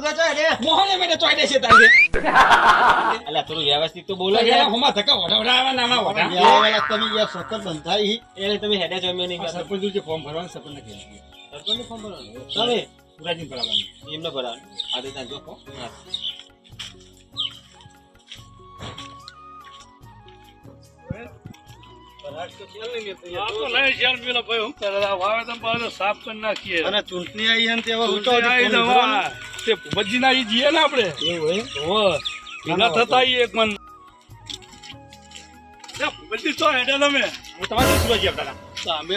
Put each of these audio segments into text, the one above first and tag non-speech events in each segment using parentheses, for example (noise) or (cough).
તો ચાલ રે મોહને મને ચોઈ દેશે તારે. (laughs) અલ્યા થોડું વ્યવસ્થિત તો બોલો યાર હોમાં ધક્કા વડા આવા નાના વડા. યાર, તમે યાર સખત બંધાઈ. હી. એટલે તમે હેડે જમ્યો નહીં કરતા સરપંચ જે ફોર્મ ભરવાનું સરપંચ ને કહી સરપંચનું ફોર્મ ભરવાનું. તમે? પુરાજી ભરાવાનું. એમને ભરવાનું. આ તો જો અને ચૂંટણી આવી છે તે ને. ભેગા થતા એક મન. ભૂપતજી હેડે તમે. હું તમારે સુરજ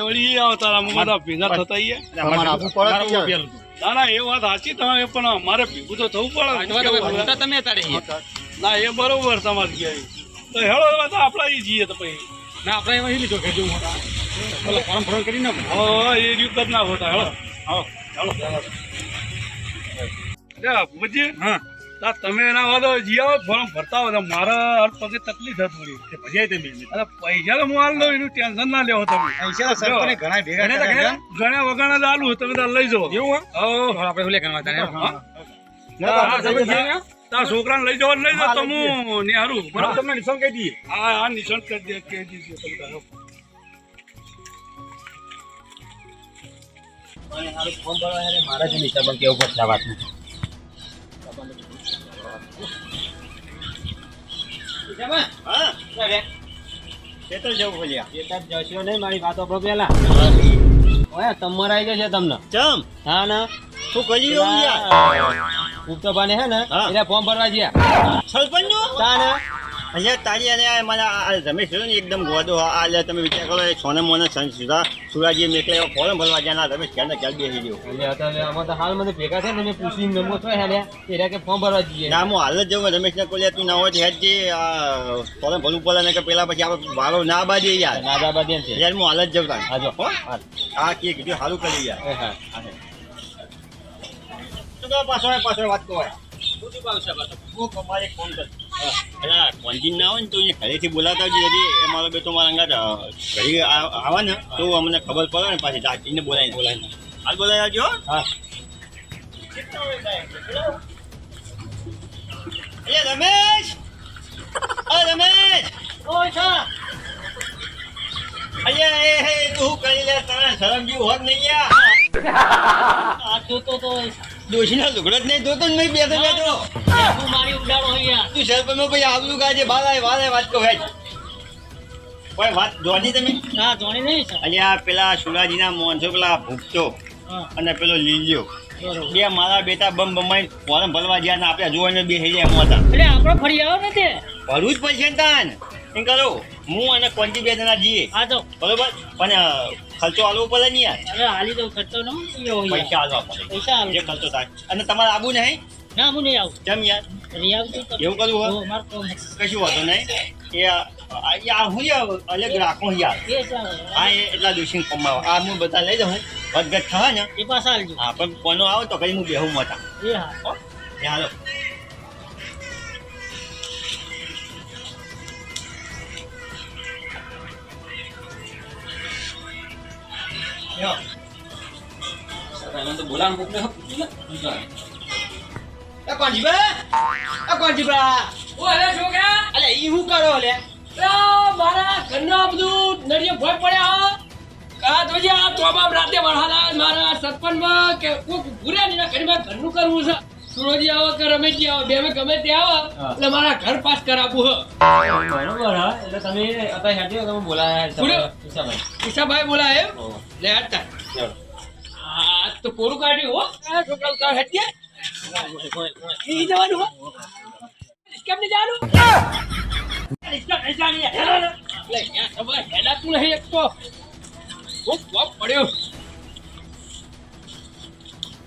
વળી ભેગા થતા. ના ના એ વાત સાચી તમે પણ અમારે ભેગું તો થવું પડે. તમે ના એ બરોબર તમારે કહે તો હેડો આપડા જીએ તો પછી. ના આપણે એમાં લીધો કે જો હતા પેલો ફોર્મ ફોર્મ કરી હા એ રીત જ ના હોતા. ભૂપતજી. હા. તા તમે એના વાદો જીઓ ફોર્મ ભરતા હોય તો મારા અર્થ પગે તકલીફ થતી થોડી તે ભજાય તમે અરે પૈસા તો હું હાલ દઉં એનું ટેન્શન ના લેવો તમે. પૈસા ઘણા ભેગા ઘણા વગણા તમે લઈ જાઓ. એવું હો. આપણે હા. ને? છોકરાને લઈ જવા લઈ જાવ તો હું નિહારું બરાબર? તમને નિશાન કહી દઈએ. હા હા નિશાન કહી દે કહી દીધું મારા જ કેવું વાત તમારા આવી છે તમને. ચમ? હા ના. શું કરી રહ્યો ગુપ્તભાને હે ને. એટલે ફોર્મ ભરવા ગયા. સરપંચ? નું તા અહીંયા તારી અને મારા રમેશ રહ્યો ને એકદમ ગોદો આ લે તમે વિચાર કરો એ સોને મોને સન સુધા સુરાજી મેકલે એવો ફોર્મ ભરવા ગયા ના રમેશ ક્યાં ને ક્યાં બેસી ગયો. એટલે અત્યારે આમાં તો હાલ મને ભેગા થયા ને મેં પૂછીને નમો છો હેડે એ કે ફોર્મ ભરવા જઈએ. ના હું હાલ જ જવું રમેશ ને કોઈ તું ના હોય હેડ જે ભરવું પડે ને કે પેલા પછી આપણે વારો ના બાજે યાર. ના યાર હું હાલ જ જવું તાન. આ કે કીધું સારું કરી યાર. હા. પાછો પાછો વાત કહો યાર. શું શું ભાવ છે પાછો? હું તમારે ફોન કર ના આવે ને તો ઘરેથી બોલાતા જ એ મારો બેટો મારા અંગાત ઘરે આ- આવે ને તો અમને ખબર પડે ને પાછી દાટીને બોલાવીને હાલ બોલાવી આવજો હા. એ રમેશ! રમેશ! અહીંયા એ હે તું કરી લે તને શરમ જેવું હોત નહીં યાર ડોશીનો લુગડો જ નહીં ને નહીં બેઠો બેઠો. તું સરપંચ નો પછી આવલું કાજે બાલાય વાલાય વાત કહો હેડ કોઈ વાત જોની તમે? અહીંયા પેલા સુરાજીના મોનસો પેલા ભૂખતો અને પેલો લીલ્યો. બે મારા બેટા બમ બમાઈ ફોરમ ભરવા ગયા ને આપણે જોઈને બે હેલે એમ હતા. ભરવું જ પડશે ને તાન. એમ કરો? હું અને કોંજી બે જણા જઈએ બરોબર? પણ ખર્ચો આલવો પડે ને યાર? પૈસા આલવા પડે. જે ખર્ચો થાય. અને તમારે આબુ નહીં? આવું. કેમ યાર? એવું કરવું હોય કશું વાંધો નહીં. એ આ હું યાર અલગ રાખો યાર. હા એ એટલા દિવસી કમાવા આ હું બધા લઈ જાઉં. વધઘટ થવા ને. હા પણ કોનો આવે તો કઈ હું બેહું મોટા. હો. એ હાલો. એને તો બોલાવવાનું કોકને હપ પૂછ્યું ને. એ કોણજીબા? એ કોણજીબા? અલે, ઈ હું કરો લે? મારા ઘરના બધું નળિયે ભોય પડ્યા કા તો જે આ તોબામ રાતે વરહાલા મારા સરપંચમાં કે કોક ભૂર્યા નહીં ઘરમાં ઘરનું કરવું છે સુરોજી આવો કે રમેશજી આવો બે ગમે તે આવો એટલે મારા ઘર પાસ કરાવું હ બરોબર હા એટલે તમે અત્યારે હેડ્યો તમે બોલાયા ઈશાભાઈ. ઈશાભાઈ બોલાય એમ લે હટતા આ તો કોરું કાઢ્યું હો આ છોકરા ઉતાર હટ્યા ઈ જવાનું હો કેમ નહીં જવાનું લે યાર સભાઈ હેડા તું નહીં એક તો કોપ પડ્યો ના,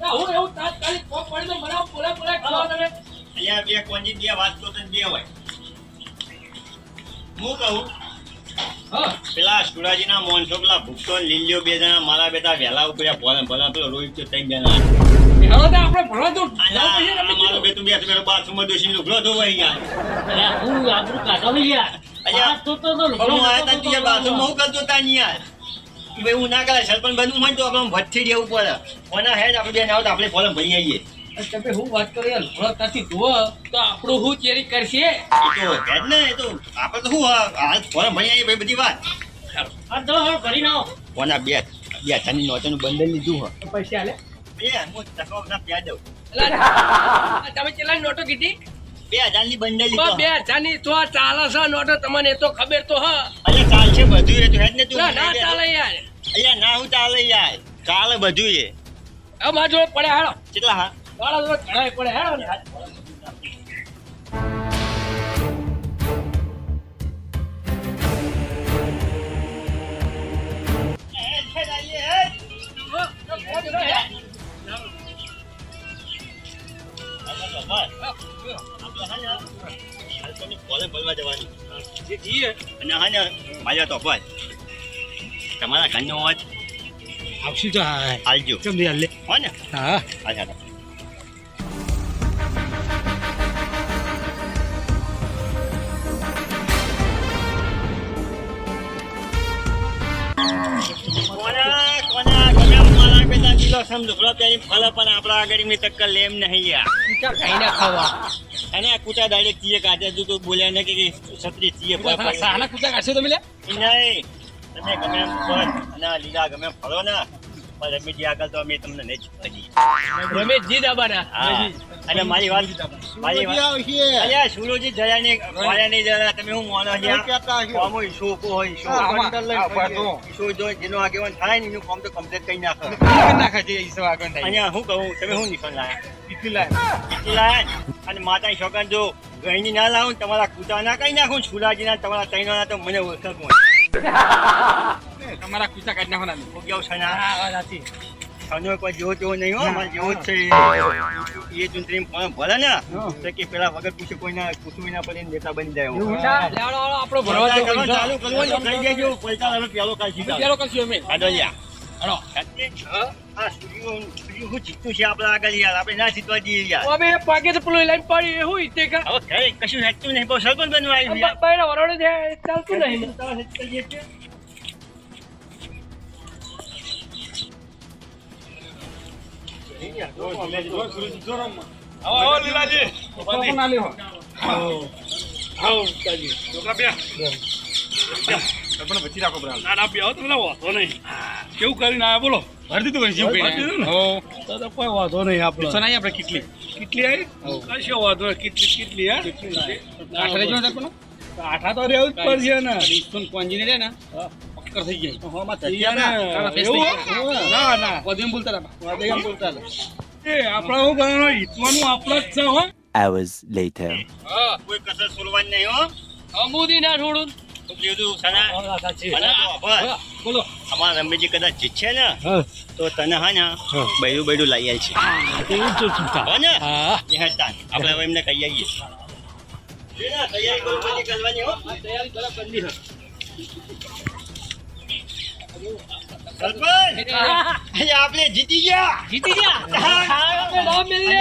હું એવું તાત્કાલિક કોપ પડ્યો મને બોલા બોલા કરો તમે. અહીંયા બે કોણજી બે વાત તો તને બે હોય. હું કહું પેલા સુરાજીના મોનસો પેલા ભૂખતો લીલ્યો બે જણા મારા બેટા વહેલા ઉપર્યા ભલે ભલે પેલો રોહિત છે ત્રણ જણા. તો આપણે ભણવા તો મારો બેટું બેઠો બેઠો બાથરૂમમાં ડોશીને લુગડો ધોવાઈ ગયા. તો બાથરૂમ હું આયા તા બાથરૂમમાં હું કરતો તા યાર ઈ ભાઈ હું ના કરે સરપંચ બનવું હોય તો આપણે ભઠ્ઠી દેવું પડે. કોના હેડ આપણે બેન આવો તો આપણે ફોરમ ભરી આવીએ. તમે હું વાત કરો યાર તો આપણું હું ચેરી કરશે? એ તો હેડ ને તો આપણે તો શું હાલ ફોન ભણી આવી ભાઈ બધી વાત. હા તો હવે ભરી નાઓ કોના બે બે હજારની નોટોનું બંડલ લીધું હો. પૈસા લે બે હું ટકો ના પ્યાજ દઉં તમે કેટલાની નોટો કીધી? બે હજારની બંડલ લીધો. બે હજારની તો ચાલે છે નોટો તમને એ તો ખબર તો હ. અરે ચાલશે બધું એ તો હેડ ને તું ના ના ચાલે યાર. અલ્યા ના હું ચાલે યાર. ચાલે બધું એ. હવે મારા જોડે પડે હાલો. કેટલા હા? મારા જોડે ઘણાય પડે હાડો ને બોલવા જવાનું. અને હા ને માજા તો ભાઈ તમારા ઘરનો અવાજ આવશું તો હા હાલજો. કેમ હાલે હો ને? હા. અચ્છા સમજો. પેલી ફળ પણ આપણા આગળ મેં તક્કર લેમ નહીં યાર. કઈ ના ખાવા. અને આ કૂટા ડાયરેક્ટ ચીએ કાઢે તું તો બોલ્યા ને કે છત્રી પડી. સાના કૂતા કાઢશો તમે લે? નહીં. તમે ગમે અને લીલા ગમે ફળો ને. પણ રમીજી આગળ તો અમે તમને નહીં કરી રમેશજી દાબાના. અને મારી વાત મારી વાત અલ્યા સુરોજી જયા ને માયા નહીં જરા તમે હું મોનો કોમો ઈશો કો હોય ઈશો ઈશો જો જેનો આગેવાન થાય ને એનું કોમ તો કમ્પ્લીટ કરી નાખે. અહીંયા હું કહું તમે હું નિશાન લાયા? અને માતા શોકન જો ગઈની ના લાવું તમારા કૂતા ના કઈ નાખું છુલાજીના તમારા તૈના તો મને ઓળખ કોણ? તમારા ખુશા કાઢી નાખવાના ભોગ્યા છે હા સાચી. કોઈ જેવો તેવો નહીં હોય જેવો જ છે. એ ચૂંટણી ભલે ને તો કે પેલા વગર પૂછે કોઈના પૂછવું ના પડે નેતા બની જાય આપણો ભરવા પૈસા જેવો કરવા પૈસા. ચાલુ કરવાનું કહી દેજો. પૈસા હવે પેલો કાઢી પેલો કરશું અમે. આડો લ્યા. આ સૂર્યો સૂર્યો હું જીતતું છે આપણા આગળ યાર? આપણે ના જીતવા જઈએ યાર. અમે પાકે તો પેલું લાઈન પાડી હું ઈતે કા? હવે ઘરે કશું હેચતું નહીં બહુ બનવા આવ્યું યાર. વરોડે ચાલતું નહીં. કેવું કરીને આયા બોલો ભરી દીધું ને? કોઈ વાંધો નહીં આપણે આપણે કેટલી કેટલી આવી કશો વાંધો કેટલી કેટલી હા આઠા તો રહેવું જ પડશે ને કોંજીને રે ને પક્કર થઈ ગઈ હોમાં થઈ ગયા ને. એવું? ના ના. વધુ બોલતા હતા વધુ એમ બોલતા હતા એ આપણે શું કરવાનું હિતવાનું આપણે જ છે હો. Hours later. કોઈ કસર છોડવાની નહીં હો. અમુદી ના છોડું. બોલો. અમારા રમેશજી કદાચ જીતશે ને તો તને હા ને બૈરું બૈરું લઈ આવી છે. હો ને? હા. એ હેડતા આપણે હવે એમને કહી આવીએ. તૈયારી કરવાની હો. તૈયારી બરાબર કરી છે સરપંચ આજે આપણે જીતી ગયા! જીતી ગયા? ખાવા નામ મિલને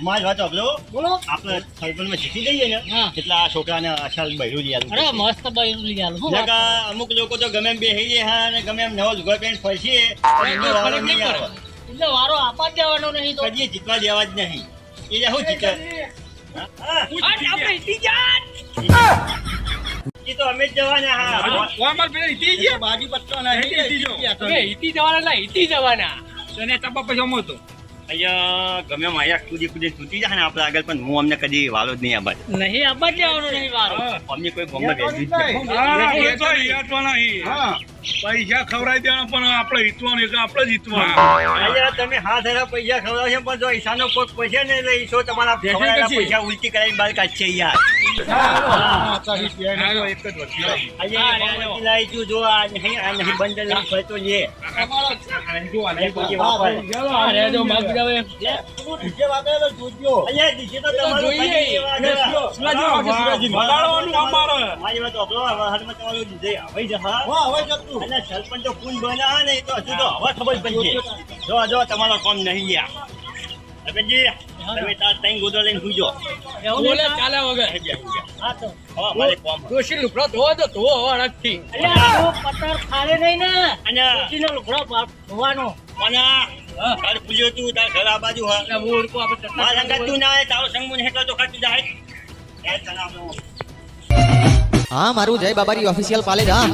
માર વાત સાંભળો બોલો. આપણે સરપંચમાં જીતી જઈએ ને હા. આ છોકરાને અસલ બૈરું લઈ અરે મસ્ત બૈરું લઈ આલું. શું વાત નકા અમુક લોકો તો ગમે એમ બેસી હા અને ગમે એમ નવો લુગડો પેન્ટ આવે. એટલે વારો આપા જ દેવાનો નહીં તો. કદી જીતવા દેવા જ નહીં. એ શું જીતે આપણે જીતી જાત એ તો અમે જ જવાના હા. કોમર પેલા ઈટી ગયા બાજી પટ્ટો ના ઈટી જો. તમે હિતી જવાના એટલે હિતી જવાના. તને ટપા પછી અમો તો અહીંયા ગમે માયા કૂદી કૂદી તૂટી જાય ને આપણે આગળ પણ હું અમને કદી વાલો જ નહીં આબાદ. નહીં આપા જ નહીં વારો. અમને કોઈ ગમે બેસી હા, એ તો હિયાતવાના હી. પૈસા ખવડાવી દેવાના પણ આપણે હિતવાનું એટલે આપણે જ તમે હાથ હારા પૈસા ખવડાવશો પણ જો ઈશાનો કોક પૈસા ને લઈશો ઈશો તમારા પૈસા ઉલટી કરાવીને બહાર કાઢશે યાર તમારું જોઈએ. ખાલી લેવા દેવા. વગાડવાનું અમારે મારી. વાત સાંભળો, હવે હાથમાં તમારું DJ હવે જ હા. અને સરપંચ તો કોણ બન્યા ને એ તો હજુ તો હવે ખબર પડશે. જો જો તમારો કોમ નહીં ગયા. તમે તાર ત્રણ ગોદો લઈને સૂઈ જાઓ. બોલે ચાલે વગર. ડોશી લુકડો ધોવો તો ધોવો અને પત્તર ખાલે નહીં ને. અને ડોશીનો લુકડો ધોવાનો. અને. ઘર ખુલ્યો તું તાર ઘર આ બાજુ હા. મારા સંગાત તું ના આવે તારો સંગ મને હેઠળ તો ખાતું જાય. હા મારું જય બાબારી ઓફિશિયલ પાલેજ હા.